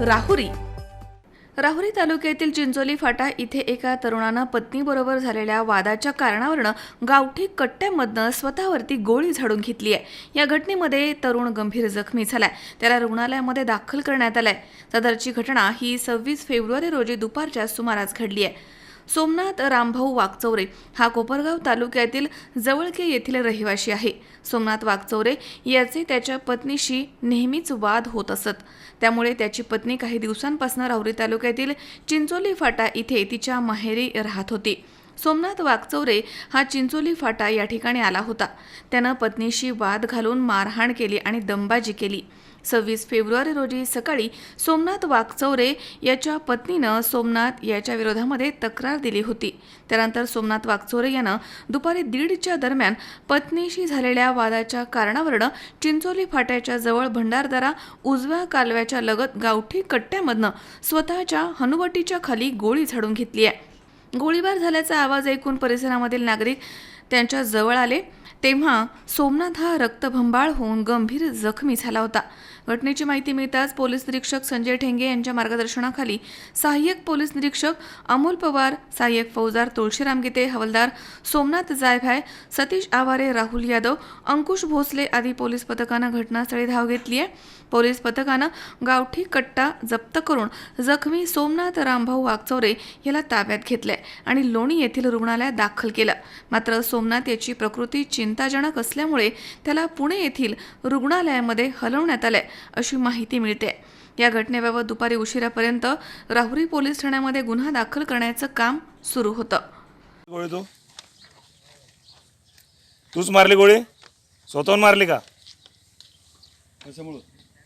राहुरी. राहुरी तालुक्यातील चिंचोली फाटा इथे एका तरुणानं पत्नीबरोबर झालेल्या वादाच्या कारणावरनं गावठी कट्ट्यामधनं स्वतःवरती गोळी झाडून घेतली आहे. या घटनेमध्ये तरुण गंभीर जखमी झालाय. त्याला रुग्णालयामध्ये दाखल करण्यात आलाय. सदरची घटना ही सव्वीस फेब्रुवारी रोजी दुपारच्या सुमारास घडली आहे. सोमनाथ रामभाऊ वाघचौरे हा कोपरगाव तालुक्यातील जवळके येथील रहिवाशी आहे. सोमनाथ वाघचौरे याचे त्याच्या पत्नीशी नेहमीच वाद होत असत. त्यामुळे त्याची पत्नी काही दिवसांपासून राहुरी तालुक्यातील चिंचोली फाटा इथे तिच्या माहेरी राहत होती. सोमनाथ वाघचौरे हा चिंचोली फाटा या ठिकाणी आला होता. त्यानं पत्नीशी वाद घालून मारहाण केली आणि दंबाजी केली. सव्वीस फेब्रुवारी रोजी सकाळी सोमनाथ वाघचौरे याच्या पत्नीनं सोमनाथ याच्या विरोधामध्ये तक्रार दिली होती. त्यानंतर सोमनाथ वाघचौरे यानं दुपारी दीडच्या दरम्यान पत्नीशी झालेल्या वादाच्या कारणावरनं चिंचोली फाट्याच्या जवळ भंडारदारा उजव्या कालव्याच्या लगत गावठी कट्ट्यामधनं स्वतःच्या हनुवटीच्या खाली गोळी झाडून घेतली आहे गोळीबार झाल्याचा आवाज ऐकून परिसरामधील नागरिक त्यांच्या जवळ आले. तेव्हा सोमनाथ हा रक्तभंबाळ होऊन गंभीर जखमी झाला होता. घटनेची माहिती मिळताच पोलीस निरीक्षक संजय ठेंगे यांच्या मार्गदर्शनाखाली सहाय्यक पोलीस निरीक्षक अमोल पवार सहाय्यक फौजदार तुळशीराम गीते हवलदार सोमनाथ जायभाय सतीश आवारे राहुल यादव अंकुश भोसले आदी पोलीस पथकानं घटनास्थळी धाव घेतली आहे. पोलीस पथकानं गावठी कट्टा जप्त करून जखमी सोमनाथ रामभाऊ वागचौरे याला ताब्यात घेतलंय आणि लोणी येथील रुग्णालयात दाखल केलं. मात्र सोमनाथ याची प्रकृती चिंताजनक असल्यामुळे त्याला पुणे येथील रुग्णालयामध्ये हलवण्यात आलंय अशी माहिती मिळते या घटनेबाबत दुपारी उशिरापर्यंत राहुरी पोलीस ठाण्यामध्ये गुन्हा दाखल करण्याचं काम सुरू होतं. तूच मारली गोळी? स्वतःहून मारली का?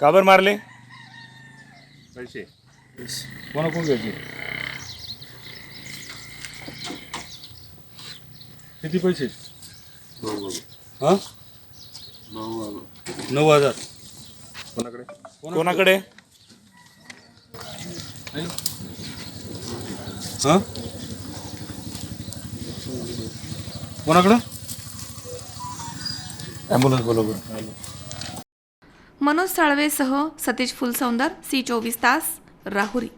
का बरं मारली? पैसे. कोणा कोण घ्यायचे? किती पैसे? हा? नऊ हजार. कोणाकडे? कोणाकडे? हा? कोणाकडं? ॲम्ब्युलन्स बरोबर मनोज साळवेसह सतीश फुलसौंदर सी चोवीस तास राहुरी.